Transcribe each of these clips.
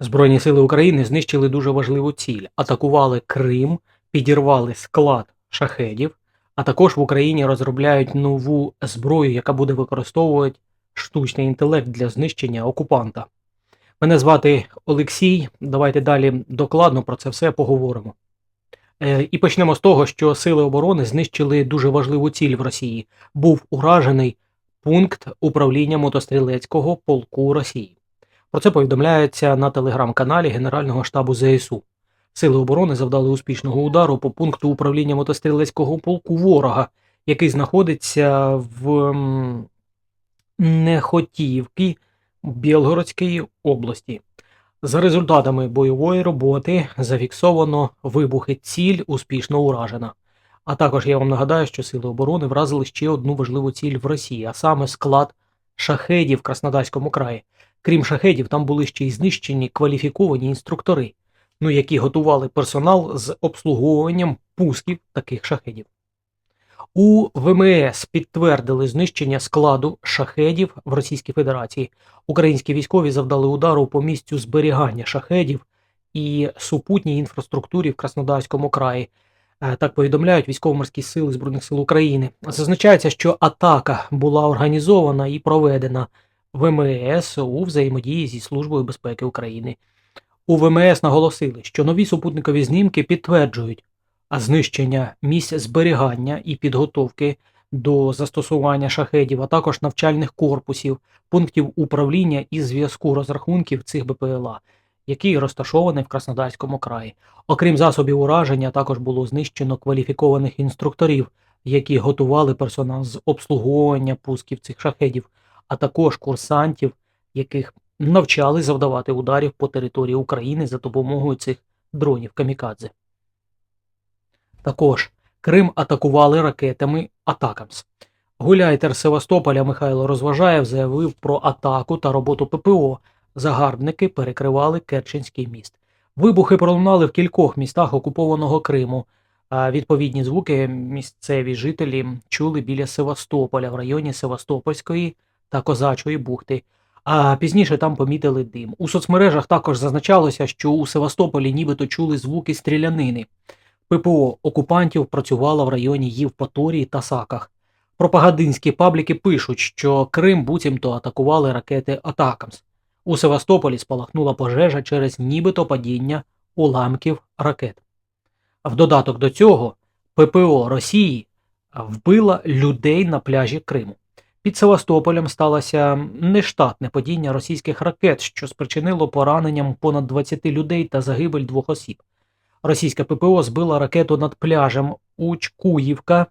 Збройні сили України знищили дуже важливу ціль, атакували Крим, підірвали склад шахедів, а також в Україні розробляють нову зброю, яка буде використовувати штучний інтелект для знищення окупанта. Мене звати Олексій. Давайте далі докладно про це все поговоримо. Е, І почнемо з того, що сили оборони знищили дуже важливу ціль в Росії. Був уражений пункт управління мотострілецького полку Росії. Про це повідомляється на телеграм-каналі Генерального штабу ЗСУ. Сили оборони завдали успішного удару по пункту управління мотострілецького полку ворога, який знаходиться в м, Нехотіївці Білгородської області. За результатами бойової роботи зафіксовано вибухи ціль успішно уражена. А також я вам нагадаю, що сили оборони вразили ще одну важливу ціль в Росії, а саме склад шахедів в Краснодарському краї. Крім шахедів, там були ще й знищені кваліфіковані інструктори, ну які готували персонал з обслуговуванням пусків таких шахедів. У ВМС підтвердили знищення складу шахедів в Російській Федерації. Українські військові завдали удару по місцю зберігання шахедів і супутній інфраструктурі в Краснодарському краї. Е, Так повідомляють військово-морські сили Збройних сил України. Зазначається, що атака була організована і проведена ВМС у взаємодії зі Службою безпеки України. У ВМС наголосили, що нові супутникові знімки підтверджують а знищення місць зберігання і підготовки до застосування шахедів, а також навчальних корпусів, пунктів управління і зв'язку розрахунків цих БПЛА, які розташовані в Краснодарському краї. Окрім засобів ураження, також було знищено кваліфікованих інструкторів, які готували персонал з обслуговування пусків цих шахедів, а також курсантів, яких навчали завдавати ударів по території України за допомогою цих дронів камікадзе. Також Крим атакували ракетами Атакамс. Гуляйтер Севастополя Михайло Розважаєв заявив про атаку та роботу ППО. Загарбники перекривали Керченський міст. Вибухи пролунали в кількох містах окупованого Криму. А відповідні звуки місцеві жителі чули біля Севастополя в районі Севастопольської та Козачої бухти. А пізніше там помітили дим. У соцмережах також зазначалося, що у Севастополі нібито чули звуки стрілянини. ППО окупантів працювало в районі Євпаторії та Саках. Пропагандинські пабліки пишуть, що Крим буцімто атакували ракети Атакамс. У Севастополі спалахнула пожежа через нібито падіння уламків ракет. В додаток до цього ППО Росії вбила людей на пляжі Криму. Під Севастополем сталося нештатне падіння російських ракет, що спричинило пораненням понад 20 людей та загибель двох осіб. Російська ППО збила ракету над пляжем Учкуївка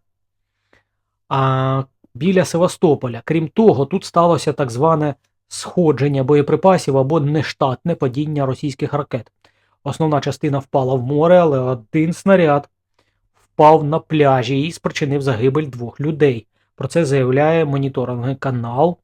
а біля Севастополя. Крім того, тут сталося так зване сходження боєприпасів або нештатне падіння російських ракет. Основна частина впала в море, але один снаряд впав на пляжі і спричинив загибель двох людей. Про це заявляє моніторинговий канал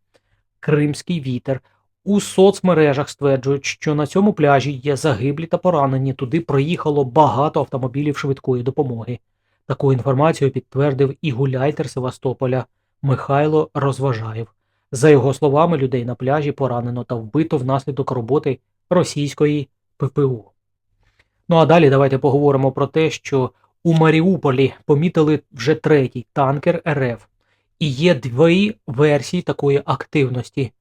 Кримський вітер. У соцмережах стверджують, що на цьому пляжі є загиблі та поранені. Туди проїхало багато автомобілів швидкої допомоги. Таку інформацію підтвердив і гуляйтер Севастополя Михайло Розважаєв. За його словами, людей на пляжі поранено та вбито внаслідок роботи російської ППО. Ну а далі давайте поговоримо про те, що у Маріуполі помітили вже третій танкер РФ. І є дві версії такої активності.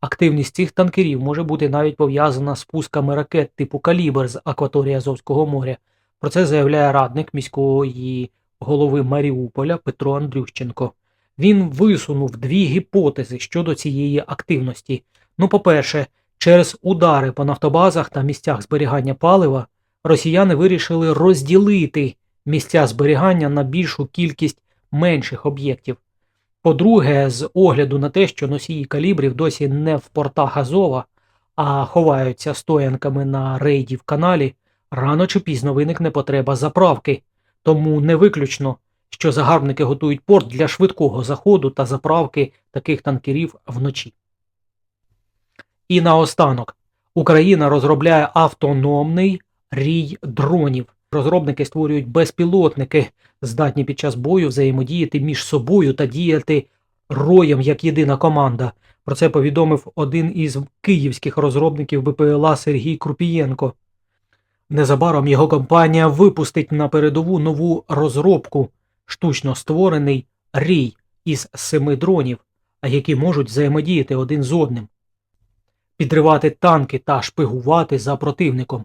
Активність цих танкерів може бути навіть пов'язана з пусками ракет типу Калібр з акваторії Азовського моря. Про це заявляє радник міської голови Маріуполя Петро Андрющенко. Він висунув дві гіпотези щодо цієї активності. Ну, по-перше, через удари по нафтобазах та місцях зберігання палива росіяни вирішили розділити місця зберігання на більшу кількість менших об'єктів. По-друге, з огляду на те, що носії калібрів досі не в портах Азова, а ховаються стоянками на рейді в каналі, рано чи пізно виникне потреба заправки, тому не виключно, що загарбники готують порт для швидкого заходу та заправки таких танкерів вночі. І наостанок Україна розробляє автономний рій дронів. Розробники створюють безпілотники, здатні під час бою взаємодіяти між собою та діяти роєм як єдина команда. Про це повідомив один із київських розробників БПЛА Сергій Крупієнко. Незабаром його компанія випустить на передову нову розробку, штучно створений рій із семи дронів, які можуть взаємодіяти один з одним, підривати танки та шпигувати за противником.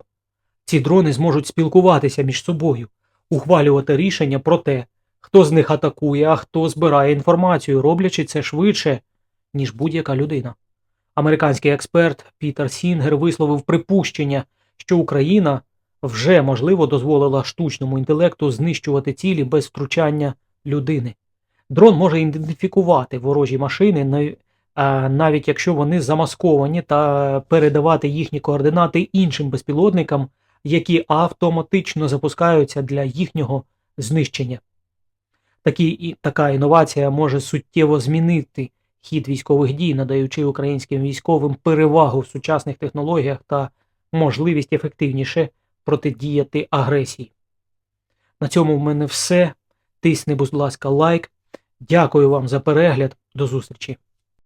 Ці дрони зможуть спілкуватися між собою, ухвалювати рішення про те, хто з них атакує, а хто збирає інформацію, роблячи це швидше, ніж будь-яка людина. Американський експерт Пітер Сінгер висловив припущення, що Україна вже можливо дозволила штучному інтелекту знищувати цілі без втручання людини. Дрон може ідентифікувати ворожі машини, навіть якщо вони замасковані, та передавати їхні координати іншим безпілотникам, які автоматично запускаються для їхнього знищення. Такі, така інновація може суттєво змінити хід військових дій, надаючи українським військовим перевагу в сучасних технологіях та можливість ефективніше протидіяти агресії. На цьому в мене все. Тисни, будь ласка, лайк. Дякую вам за перегляд. До зустрічі!